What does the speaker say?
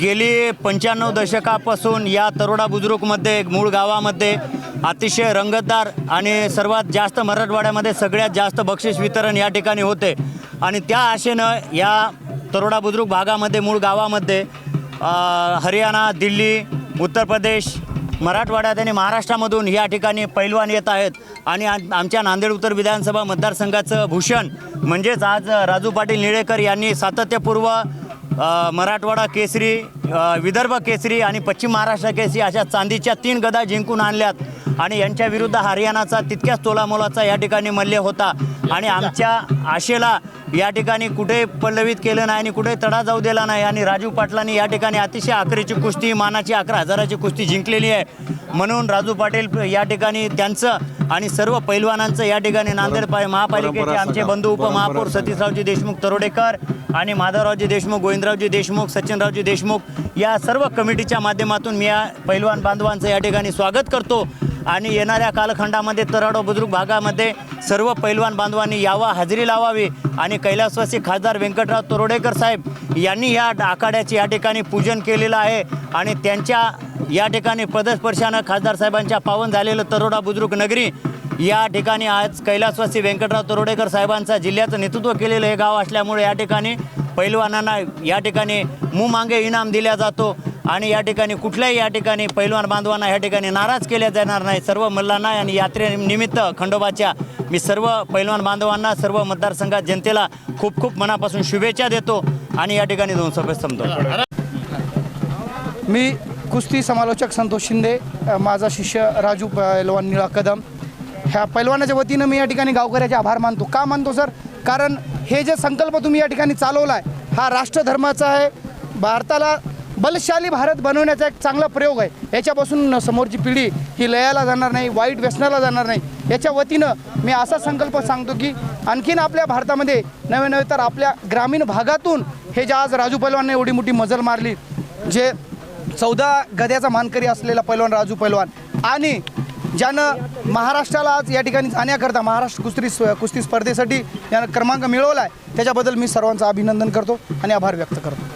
गेली पंच्याण्णव दशकापासून या तरोडा बुजुर्गमध्ये मूळ गावामध्ये अतिशय रंगतदार आणि सर्वात जास्त मराठवाड्यामध्ये सगळ्यात जास्त बक्षीस वितरण या ठिकाणी होते. आणि त्या आशेनं या तरोडा बुजुर्ग भागामध्ये मूळ गावामध्ये हरियाणा दिल्ली उत्तर प्रदेश मराठवाड्यात आणि महाराष्ट्रामधून या ठिकाणी पैलवान येत आहेत. आणि आम- आमच्या नांदेड उत्तर विधानसभा मतदारसंघाचं भूषण म्हणजेच आज राजू पाटील निळेकर यांनी सातत्यपूर्व मराठवाडा केसरी विदर्भ केसरी आणि पश्चिम महाराष्ट्र केसरी अशा चांदीच्या तीन गदा जिंकून आणल्यात. आणि यांच्या विरुद्ध हरियाणाचा तितक्याच तोलामोलाचा या ठिकाणी मल्य होता. आणि आमच्या आशेला या ठिकाणी कुठे पल्लवित केलं नाही आणि कुठे तडा जाऊ दिला नाही आणि राजू पाटलांनी या ठिकाणी अतिशय अकराची कुस्ती मानाची अकरा हजाराची कुस्ती जिंकलेली आहे. म्हणून राजू पाटील या ठिकाणी त्यांचं आणि सर्व पैलवानांचं या ठिकाणी नांदेड पा- महापालिकेचे आमचे बंधू उपमहापौर सतीशरावजी देशमुख तरोडेकर आणि माधवरावजी देशमुख गोविंदरावजी देशमुख सचिनरावजी देशमुख या सर्व कमिटीच्या माध्यमातून मी या पैलवान बांधवांचं या ठिकाणी स्वागत करतो. आणि येणाऱ्या कालखंडामध्ये तराडो बुद्रुक भागामध्ये सर्व पैलवान बांधवांनी यावा हजेरी लावावी आणि कैलासवासी खासदार व्यंकटराव तरोडेकर साहेब यांनी या आखाड्याचे या ठिकाणी पूजन केलेलं आहे. आणि त्यांच्या या ठिकाणी पदस्पर्शानं खासदार साहेबांच्या पावन झालेलं तरोडा बुद्रुक नगरी या ठिकाणी आज कैलासवासी व्यंकटराव तरोडेकर साहेबांचा जिल्ह्याचं नेतृत्व केलेलं हे गाव असल्यामुळे या ठिकाणी पैलवानांना या ठिकाणी मुमांगे इनाम दिला जातो आणि या ठिकाणी कुठल्याही या ठिकाणी पैलवान बांधवांना या ठिकाणी नाराज केल्या जाणार नाही. सर्व मल्लांना आणि यात्रेनिमित्त खंडोबाच्या मी सर्व पैलवान बांधवांना सर्व मतदारसंघात जनतेला खूप खूप मनापासून शुभेच्छा देतो आणि या ठिकाणी दोन सभेत संपतो. मी कुस्ती समालोचक संतोष शिंदे माझा शिष्य राजू पैलवान निळा कदम ह्या पैलवानाच्या वतीनं मी या ठिकाणी गावकऱ्याचे आभार मानतो. का मानतो सर? कारण हे जे संकल्प तुम्ही या ठिकाणी चालवला आहे हा राष्ट्रधर्माचा आहे. भारताला बलशाली भारत बनवण्याचा एक चांगला प्रयोग आहे. याच्यापासून समोरची पिढी ही लयाला जाणार नाही वाईट व्यसनाला जाणार नाही. याच्या वतीनं मी असा संकल्प सांगतो की आणखीन आपल्या भारतामध्ये नवे नवे तर आपल्या ग्रामीण भागातून हे जे आज राजू पैलवानने एवढी मोठी मजल मारली जे चौदा गद्याचा मानकरी असलेला पैलवान राजू पैलवान आणि ज्यानं महाराष्ट्राला आज या ठिकाणी जाण्याकरता महाराष्ट्र कुस्ती कुस्ती स्पर्धेसाठी यानं क्रमांक मिळवला आहे त्याच्याबद्दल मी सर्वांचं अभिनंदन करतो आणि आभार व्यक्त करतो.